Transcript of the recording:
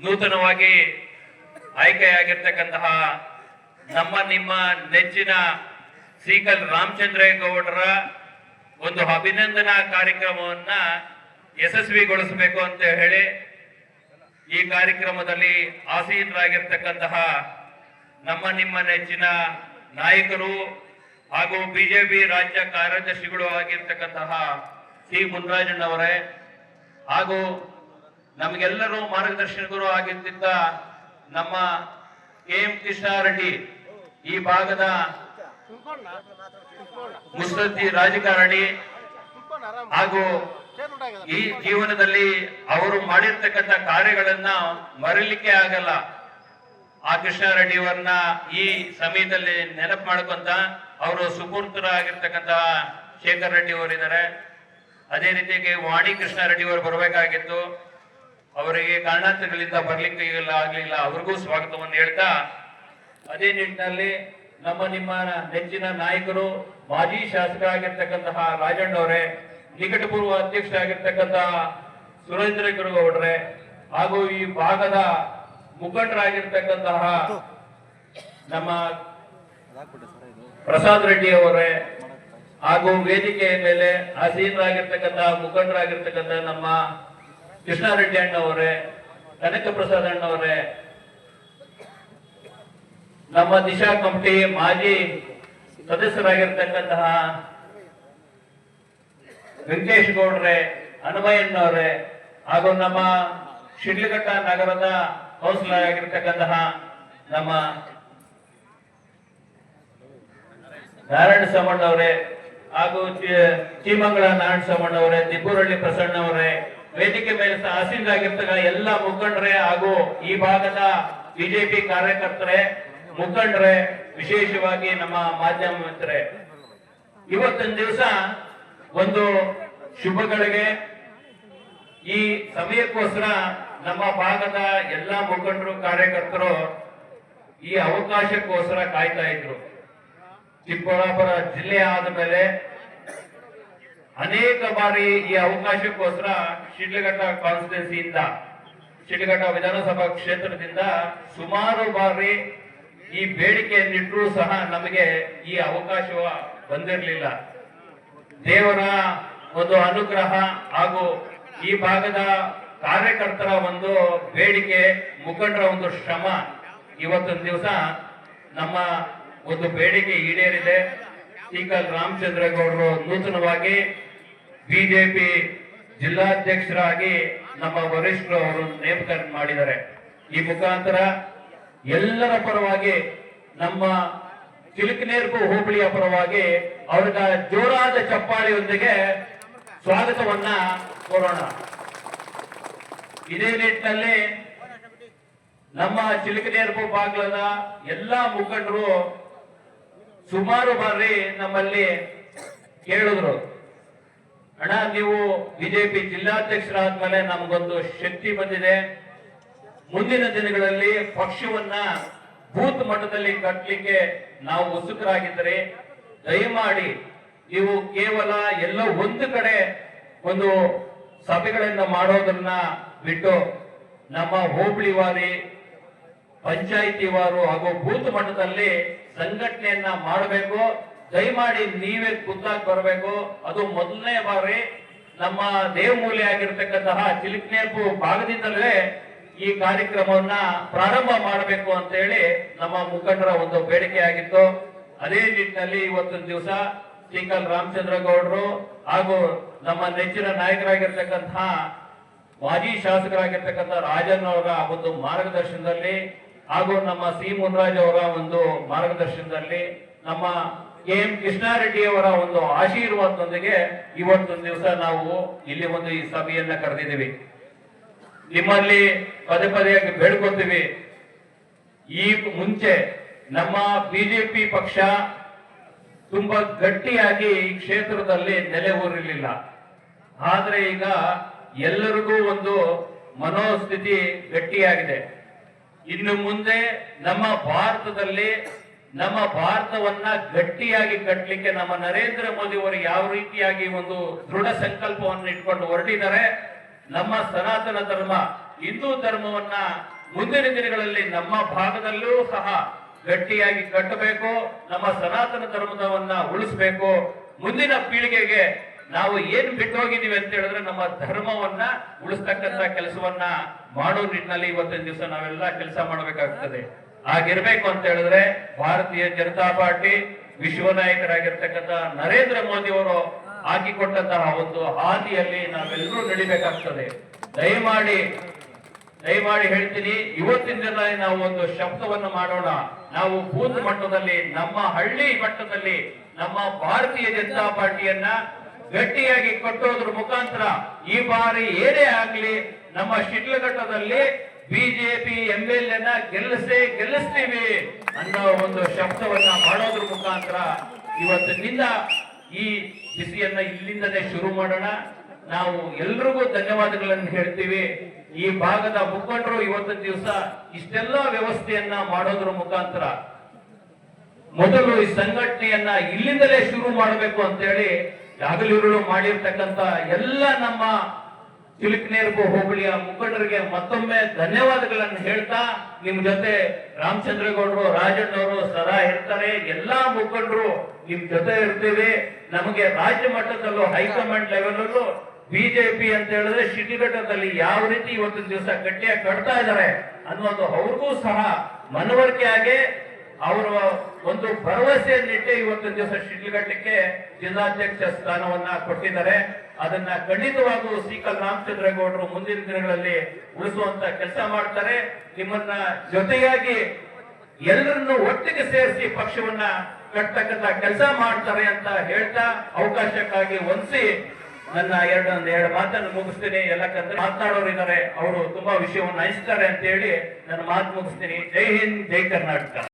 ನೂತನವಾಗಿ ಆಯ್ಕೆಯಾಗಿರ್ತಕ್ಕಂತಹ ನಮ್ಮ ನಿಮ್ಮ ನೆಚ್ಚಿನ ಸೀಕಲ್ ರಾಮಚಂದ್ರೇಗೌಡರ ಒಂದು ಅಭಿನಂದನಾ ಕಾರ್ಯಕ್ರಮವನ್ನ ಯಶಸ್ವಿಗೊಳಿಸಬೇಕು ಅಂತ ಹೇಳಿ ಈ ಕಾರ್ಯಕ್ರಮದಲ್ಲಿ ಆಸೀನರಾಗಿರ್ತಕ್ಕಂತಹ ನಮ್ಮ ನಿಮ್ಮ ನೆಚ್ಚಿನ ನಾಯಕರು ಹಾಗೂ ಬಿಜೆಪಿ ರಾಜ್ಯ ಕಾರ್ಯದರ್ಶಿಗಳು ಆಗಿರ್ತಕ್ಕಂತಹ ಸಿ ಮುನ್ರಾಜಣ್ಣವರೇ ಹಾಗೂ ನಮಗೆಲ್ಲರೂ ಮಾರ್ಗದರ್ಶಕರು ಆಗಿದ್ದ ನಮ್ಮ ಕೆ ಎಂ ಕೃಷ್ಣಾರೆಡ್ಡಿ ಈ ಭಾಗದ ಮುಸ್ತದ್ದಿ ರಾಜಕಾರಣಿ ಹಾಗೂ ಈ ಜೀವನದಲ್ಲಿ ಅವರು ಮಾಡಿರ್ತಕ್ಕಂಥ ಕಾರ್ಯಗಳನ್ನ ಮರೀಲಿಕ್ಕೆ ಆಗಲ್ಲ. ಆ ಕೃಷ್ಣಾರೆಡ್ಡಿ ಅವರನ್ನ ಈ ಸಮಯದಲ್ಲಿ ನೆನಪು ಮಾಡ್ಕೊಂತ ಅವರು ಸುಪೂರ್ತರಾಗಿರ್ತಕ್ಕಂಥ ಶೇಖರ್ ರೆಡ್ಡಿ ಅವರಿದ್ದಾರೆ. ಅದೇ ರೀತಿಯಾಗಿ ವಾಣಿ ಕೃಷ್ಣಾರೆಡ್ಡಿ ಅವರು ಬರಬೇಕಾಗಿತ್ತು. ಅವರಿಗೆ ಕಾರಣಾಂತರಗಳಿಂದ ಬರ್ಲಿಕ್ಕೆ ಆಗ್ಲಿಲ್ಲ. ಅವ್ರಿಗೂ ಸ್ವಾಗತವನ್ನು ಹೇಳ್ತಾ, ಅದೇ ನಿಟ್ಟಿನಲ್ಲಿ ನಮ್ಮ ನಿಮ್ಮ ನೆಚ್ಚಿನ ನಾಯಕರು, ಮಾಜಿ ಶಾಸಕರಾಗಿರ್ತಕ್ಕಂತಹ ರಾಜಣ್ಣ ಅವರೇ, ನಿಕಟಪೂರ್ವ ಅಧ್ಯಕ್ಷರಾಗಿರ್ತಕ್ಕಂತಹ ಸುರೇಂದ್ರ ಗುರುಗೌಡ್ರೆ ಹಾಗೂ ಈ ಭಾಗದ ಮುಖಂಡರಾಗಿರ್ತಕ್ಕಂತಹ ನಮ್ಮ ಪ್ರಸಾದ್ ರೆಡ್ಡಿ ಅವರೇ, ಹಾಗೂ ವೇದಿಕೆಯ ಮೇಲೆ ಆಸೀನರಾಗಿರ್ತಕ್ಕಂತಹ ಮುಖಂಡರಾಗಿರ್ತಕ್ಕಂತಹ ನಮ್ಮ ಕೃಷ್ಣಾರೆಡ್ಡಿ ಅಣ್ಣವರೇ, ಕನಕ ಪ್ರಸಾದ್ ಅಣ್ಣವರೇ, ನಮ್ಮ ದಿಶಾ ಕಮಿಟಿ ಮಾಜಿ ಸದಸ್ಯರಾಗಿರ್ತಕ್ಕಂತಹ ವೆಂಕಟೇಶ್ ಗೌಡ್ರೆ ಹನುಮಯ್ಯನವರೇ ಹಾಗೂ ನಮ್ಮ ಶಿಡ್ಲಘಟ್ಟ ನಗರದ ಕೌನ್ಸಿಲರ್ ಆಗಿರ್ತಕ್ಕಂತಹ ನಮ್ಮ ನಾರಾಯಣ ಸಾಮಣ್ಣವ್ರೆ ಹಾಗೂ ಚೀಮಂಗಳ ನಾರಾಯಣ ಸಾಮಣ್ಣವ್ರೆ ದಿಬ್ಬೂರಳ್ಳಿ ಪ್ರಸನ್ನ ಅವರೇ ವೇದಿಕೆ ಮೇಲೆ ಆಸೀನರಾಗಿರ್ತಕ್ಕ ಎಲ್ಲ ಮುಖಂಡರೇ ಹಾಗೂ ಈ ಭಾಗದ ಬಿಜೆಪಿ ಕಾರ್ಯಕರ್ತರೇ, ಮುಖಂಡರೇ, ವಿಶೇಷವಾಗಿ ನಮ್ಮ ಮಾಧ್ಯಮ ಮಿತ್ರರೇ ಇವತ್ತಿನ ದಿವಸ ಒಂದು ಶುಭಗಳಿಗೆ ಈ ಸಮಯಕ್ಕೋಸ್ಕರ ನಮ್ಮ ಭಾಗದ ಎಲ್ಲ ಮುಖಂಡರು, ಕಾರ್ಯಕರ್ತರು ಈ ಅವಕಾಶಕ್ಕೋಸ್ಕರ ಕಾಯ್ತಾ ಇದ್ರು. ಚಿಕ್ಕಬಳ್ಳಾಪುರ ಜಿಲ್ಲೆ ಆದ ಮೇಲೆ ಅನೇಕ ಬಾರಿ ಈ ಅವಕಾಶಕ್ಕೋಸ್ಕರ ಶಿಡ್ಲಘಟ್ಟ ಕಾನ್ಸ್ಟಿಟ್ಯೂನ್ಸಿಯಿಂದ, ಶಿಡ್ಲಘಟ್ಟ ವಿಧಾನಸಭಾ ಕ್ಷೇತ್ರದಿಂದ ಸುಮಾರು ಬಾರಿ ಈ ಬೇಡಿಕೆಯನ್ನಿಟ್ಟರೂ ಸಹ ನಮಗೆ ಈ ಅವಕಾಶ ಬಂದಿರಲಿಲ್ಲ. ದೇವರ ಒಂದು ಅನುಗ್ರಹ ಹಾಗೂ ಈ ಭಾಗದ ಕಾರ್ಯಕರ್ತರ ಒಂದು ಬೇಡಿಕೆ ಮುಖಂಡರ ಒಂದು ಶ್ರಮ. ಇವತ್ತೊಂದು ದಿವಸ ನಮ್ಮ ಒಂದು ಬೇಡಿಕೆ ಈಡೇರಿದೆ. ಈಗಲ್ ರಾಮಚಂದ್ರೇಗೌಡರು ನೂತನವಾಗಿ ಬಿಜೆಪಿ ಜಿಲ್ಲಾಧ್ಯಕ್ಷರಾಗಿ ನಮ್ಮ ವರಿಷ್ಠರು ಅವರು ನೇಮಕ ಮಾಡಿದ್ದಾರೆ. ಈ ಮುಖಾಂತರ ಎಲ್ಲರ ಪರವಾಗಿ ನಮ್ಮ ಚಿಲುಕನೇರ್ಪು ಹೋಬಳಿಯ ಪರವಾಗಿ ಅವ್ರಿಗೆ ಜೋರಾದ ಚಪ್ಪಾಳಿಯೊಂದಿಗೆ ಸ್ವಾಗತವನ್ನ ಕೋರೋಣ. ಇದೇ ನಿಟ್ಟಿನಲ್ಲಿ ನಮ್ಮ ಚಿಲುಕನೇರ್ಪು ಬಾಗ್ಲದ ಎಲ್ಲಾ ಮುಖಂಡರು ಸುಮಾರು ಬಾರಿ ನಮ್ಮಲ್ಲಿ ಕೇಳಿದ್ರು, ಅಣ್ಣ, ನೀವು ಬಿಜೆಪಿ ಜಿಲ್ಲಾಧ್ಯಕ್ಷರಾದ್ಮೇಲೆ ನಮಗೊಂದು ಶಕ್ತಿ ಬಂದಿದೆ. ಮುಂದಿನ ದಿನಗಳಲ್ಲಿ ಪಕ್ಷವನ್ನ ಬೂತ್ ಮಟ್ಟದಲ್ಲಿ ಕಟ್ಟಲಿಕ್ಕೆ ನಾವು ಉತ್ಸುಕರಾಗಿದ್ದರೆ. ದಯಮಾಡಿ ನೀವು ಕೇವಲ ಎಲ್ಲೋ ಒಂದು ಕಡೆ ಒಂದು ಸಭೆಗಳನ್ನ ಮಾಡೋದನ್ನ ಬಿಟ್ಟು ನಮ್ಮ ಹೋಬಳಿ ವಾರಿ ಪಂಚಾಯಿತಿ ವಾರು ಹಾಗೂ ಬೂತ್ ಮಟ್ಟದಲ್ಲಿ ಸಂಘಟನೆಯನ್ನ ಮಾಡಬೇಕು. ದಯಮಾಡಿ ನೀವೇ ಖುದ್ದಾಗಿ ಬರಬೇಕು. ಅದು ಮೊದಲನೇ ಬಾರಿ ನಮ್ಮ ದೇವಮೂಲೆ ಆಗಿರ್ತಕ್ಕಂತಹ ಚಿಲಿಕ್ನೇರ್ಪು ಭಾಗದಿಂದಲೇ ಈ ಕಾರ್ಯಕ್ರಮವನ್ನ ಪ್ರಾರಂಭ ಮಾಡಬೇಕು ಅಂತ ಹೇಳಿ ನಮ್ಮ ಮುಖಂಡರ ಒಂದು ಬೇಡಿಕೆ ಆಗಿತ್ತು. ಅದೇ ನಿಟ್ಟಿನಲ್ಲಿ ಇವತ್ತು ದಿವಸ ಸಿಂಗಲ್ ರಾಮಚಂದ್ರ ಗೌಡರು ಹಾಗೂ ನಮ್ಮ ನೆಚ್ಚಿನ ನಾಯಕರಾಗಿರ್ತಕ್ಕಂತಹ ಮಾಜಿ ಶಾಸಕರಾಗಿರ್ತಕ್ಕಂಥ ರಾಜನ್ ಅವರ ಒಂದು ಮಾರ್ಗದರ್ಶನದಲ್ಲಿ ಹಾಗೂ ನಮ್ಮ ಸಿ ಮುನ್ರಾಜ್ ಅವರ ಒಂದು ಮಾರ್ಗದರ್ಶನದಲ್ಲಿ ನಮ್ಮ ಎಂ ಕೃಷ್ಣಾರೆಡ್ಡಿ ಅವರ ಒಂದು ಆಶೀರ್ವಾದದೊಂದಿಗೆ ಇವತ್ತು ದಿವಸ ನಾವು ಇಲ್ಲಿ ಒಂದು ಈ ಸಭೆಯನ್ನ ಕರೆದಿದ್ದೀವಿ. ನಿಮ್ಮಲ್ಲಿ ಪದೇ ಪದೇ ಬೇಡ್ಕೊತೀವಿ. ಈ ಮುಂಚೆ ನಮ್ಮ ಬಿಜೆಪಿ ಪಕ್ಷ ತುಂಬಾ ಗಟ್ಟಿಯಾಗಿ ಈ ಕ್ಷೇತ್ರದಲ್ಲಿ ನೆಲೆ ಊರಿರಲಿಲ್ಲ. ಆದ್ರೆ ಈಗ ಎಲ್ಲರಿಗೂ ಒಂದು ಮನೋಸ್ಥಿತಿ ಗಟ್ಟಿಯಾಗಿದೆ. ಇನ್ನು ಮುಂದೆ ನಮ್ಮ ಭಾರತದಲ್ಲಿ ನಮ್ಮ ಭಾರತವನ್ನ ಗಟ್ಟಿಯಾಗಿ ಕಟ್ಟಲಿಕ್ಕೆ ನಮ್ಮ ನರೇಂದ್ರ ಮೋದಿ ಅವರು ಯಾವ ರೀತಿಯಾಗಿ ಒಂದು ದೃಢ ಸಂಕಲ್ಪವನ್ನು ಇಟ್ಕೊಂಡು ಹೊರಟಿದ್ದಾರೆ, ನಮ್ಮ ಸನಾತನ ಧರ್ಮ, ಹಿಂದೂ ಧರ್ಮವನ್ನ ಮುಂದಿನ ದಿನಗಳಲ್ಲಿ ನಮ್ಮ ಭಾಗದಲ್ಲೂ ಸಹ ಗಟ್ಟಿಯಾಗಿ ಕಟ್ಟಬೇಕು, ನಮ್ಮ ಸನಾತನ ಧರ್ಮದವನ್ನ ಉಳಿಸ್ಬೇಕು. ಮುಂದಿನ ಪೀಳಿಗೆಗೆ ನಾವು ಏನ್ ಬಿಟ್ಟು ಹೋಗಿದೀವಿ ಅಂತ ಹೇಳಿದ್ರೆ ನಮ್ಮ ಧರ್ಮವನ್ನ ಉಳಿಸ್ತಕ್ಕಂತ ಕೆಲಸವನ್ನ ಮಾಡೋ ನಿಟ್ಟಿನಲ್ಲಿ ಇವತ್ತಿನ ದಿವಸ ನಾವೆಲ್ಲ ಕೆಲಸ ಮಾಡಬೇಕಾಗ್ತದೆ. ಹಾಗಿರ್ಬೇಕು ಅಂತ ಹೇಳಿದ್ರೆ ಭಾರತೀಯ ಜನತಾ ಪಾರ್ಟಿ ವಿಶ್ವ ನಾಯಕರಾಗಿರ್ತಕ್ಕಂಥ ನರೇಂದ್ರ ಮೋದಿ ಅವರು ಹಾಕಿಕೊಟ್ಟಂತಹ ಒಂದು ಹಾದಿಯಲ್ಲಿ ನಾವೆಲ್ಲರೂ ನಡಿಬೇಕಾಗ್ತದೆ. ದಯಮಾಡಿ ದಯಮಾಡಿ ಹೇಳ್ತೀನಿ, ಇವತ್ತಿನ ದಿನ ನಾವು ಒಂದು ಶಬ್ದವನ್ನು ಮಾಡೋಣ. ನಾವು ಬೂತ್ ಮಟ್ಟದಲ್ಲಿ, ನಮ್ಮ ಹಳ್ಳಿ ಮಟ್ಟದಲ್ಲಿ, ನಮ್ಮ ಭಾರತೀಯ ಜನತಾ ಪಾರ್ಟಿಯನ್ನ ಗಟ್ಟಿಯಾಗಿ ಕಟ್ಟೋದ್ರ ಮುಖಾಂತರ ಈ ಬಾರಿ ಏನೇ ಆಗ್ಲಿ ನಮ್ಮ ಶಿಡ್ಲಘಟ್ಟದಲ್ಲಿ ಬಿಜೆಪಿ ಎಂ ಎಲ್ ಎನ ಗೆಲ್ಲಿಸೇ ಗೆಲ್ಲಿಸ್ತೀವಿ ಅನ್ನೋ ಒಂದು ಶಬ್ದವನ್ನ ಮಾಡೋದ್ರ ಮುಖಾಂತರ ಇವತ್ತಿನಿಂದ ಈ ಬಿಸಿಯನ್ನ ಇಲ್ಲಿಂದಲೇ ಶುರು ಮಾಡೋಣ. ನಾವು ಎಲ್ರಿಗೂ ಧನ್ಯವಾದಗಳನ್ನು ಹೇಳ್ತೀವಿ. ಈ ಭಾಗದ ಮುಖಂಡರು ಇವತ್ತಿನ ದಿವಸ ಇಷ್ಟೆಲ್ಲ ವ್ಯವಸ್ಥೆಯನ್ನ ಮಾಡೋದ್ರ ಮುಖಾಂತರ ಮೊದಲು ಈ ಸಂಘಟನೆಯನ್ನ ಇಲ್ಲಿಂದಲೇ ಶುರು ಮಾಡಬೇಕು ಅಂತೇಳಿ ಹಗಲಿರುಳು ಮಾಡಿರ್ತಕ್ಕಂತ ಎಲ್ಲ ನಮ್ಮ ಚಿಲುಕನೇರ್ಗು ಹೋಬಳಿಯ ಮುಖಂಡರಿಗೆ ಮತ್ತೊಮ್ಮೆ ಧನ್ಯವಾದಗಳನ್ನು ಹೇಳ್ತಾ ನಿಮ್ ಜೊತೆ ರಾಮಚಂದ್ರಗೌಡರು, ರಾಜಣ್ಣವರು ಸದಾ ಇರ್ತಾರೆ. ಎಲ್ಲಾ ಮುಖಂಡರು ನಿಮ್ ಜೊತೆ ಇರ್ತೀವಿ. ನಮಗೆ ರಾಜ್ಯ ಮಟ್ಟದಲ್ಲೂ ಹೈಕಮಾಂಡ್ ಲೆವೆಲ್ ಬಿಜೆಪಿ ಅಂತ ಹೇಳಿದ್ರೆ ಶಿಟಿಘಟ್ಟದಲ್ಲಿ ಯಾವ ರೀತಿ ಇವತ್ತಿನ ದಿವಸ ಗಟ್ಟಿಯಾಗಿ ಕಟ್ತಾ ಇದ್ದಾರೆ ಅನ್ನೋದು ಅವ್ರಿಗೂ ಸಹ ಮನವರಿಕೆ ಆಗಿ ಅವರ ಒಂದು ಭರವಸೆಯನ್ನಿಟ್ಟು ಇವತ್ತು ದಿವಸ ಶಿಡ್ಲಘಟ್ಟಕ್ಕೆ ಜಿಲ್ಲಾಧ್ಯಕ್ಷ ಸ್ಥಾನವನ್ನ ಕೊಟ್ಟಿದ್ದಾರೆ. ಅದನ್ನ ಖಂಡಿತವಾಗೂ ಸಿಕಲ್ ರಾಮಚಂದ್ರಗೌಡರು ಮುಂದಿನ ದಿನಗಳಲ್ಲಿ ಉಳಿಸುವಂತ ಕೆಲಸ ಮಾಡ್ತಾರೆ. ನಿಮ್ಮನ್ನ ಜೊತೆಯಾಗಿ ಎಲ್ಲರನ್ನು ಒಟ್ಟಿಗೆ ಸೇರಿಸಿ ಪಕ್ಷವನ್ನ ಕಟ್ಟತಕ್ಕಂತ ಕೆಲಸ ಮಾಡ್ತಾರೆ ಅಂತ ಹೇಳ್ತಾ ಅವಕಾಶಕ್ಕಾಗಿ ಒಂದ್ಸಿ ನನ್ನ ಎರಡು ಎರಡು ಮಾತನ್ನು ಮುಗಿಸ್ತೀನಿ. ಎಲ್ಲಕ್ಕಂದ್ರೆ ಮಾತನಾಡೋರು ಇದ್ದಾರೆ, ಅವರು ತುಂಬಾ ವಿಷಯವನ್ನು ಹಂಚ್ತಾರೆ ಅಂತ ಹೇಳಿ ನನ್ನ ಮಾತು ಮುಗಿಸ್ತೀನಿ. ಜೈ ಹಿಂದ್, ಜೈ ಕರ್ನಾಟಕ.